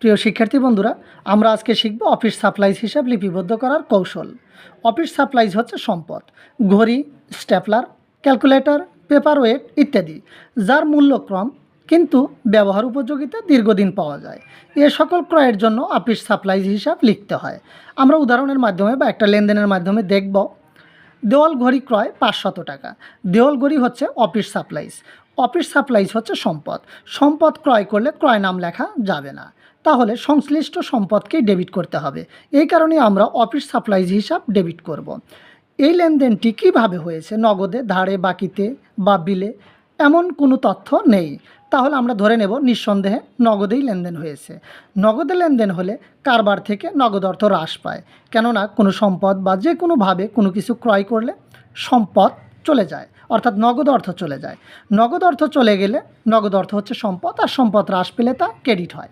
প্রিয় শিক্ষার্থী বন্ধুরা, আমরা আজকে শিখব অফিস সাপ্লাইজ হিসাব লিপিবদ্ধ করার কৌশল। অফিস সাপ্লাইজ হচ্ছে সম্পদ, ঘড়ি, স্ট্যাপলার, ক্যালকুলেটর পেপার ওয়েট ইত্যাদি, যার মূল্যক্রম কিন্তু ব্যবহার উপযোগিতা দীর্ঘদিন পাওয়া যায়। এ সকল ক্রয়ের জন্য অফিস সাপ্লাইজ হিসাব লিখতে হয়। আমরা উদাহরণের মাধ্যমে বা একটা লেনদেনের মাধ্যমে দেখব দেওয়াল ঘড়ি ক্রয় পাঁচশত টাকা। দেওয়াল ঘড়ি হচ্ছে অফিস সাপ্লাইজ। অফিস সাপ্লাইজ হচ্ছে সম্পদ। সম্পদ ক্রয় করলে ক্রয় নাম লেখা যাবে না। তাহলে সংশ্লিষ্ট সম্পদকেই ডেবিট করতে হবে। এই কারণে আমরা অফিস সাপ্লাইজ হিসাব ডেবিট করব। এই লেনদেনটি কীভাবে হয়েছে? নগদে, ধারে, বাকিতে বা বিলে? এমন কোনো তথ্য নেই। তাহলে আমরা ধরে নেব নিঃসন্দেহে নগদেই লেনদেন হয়েছে। নগদে লেনদেন হলে কারবার থেকে নগদ অর্থ হ্রাস পায়। কেননা কোনো সম্পদ বা যে কোনোভাবে কোনো কিছু ক্রয় করলে সম্পদ চলে যায়, অর্থাৎ নগদ অর্থ চলে যায়। নগদ অর্থ চলে গেলে নগদ অর্থ হচ্ছে সম্পদ, আর সম্পদ হ্রাস পেলে তা ক্রেডিট হয়।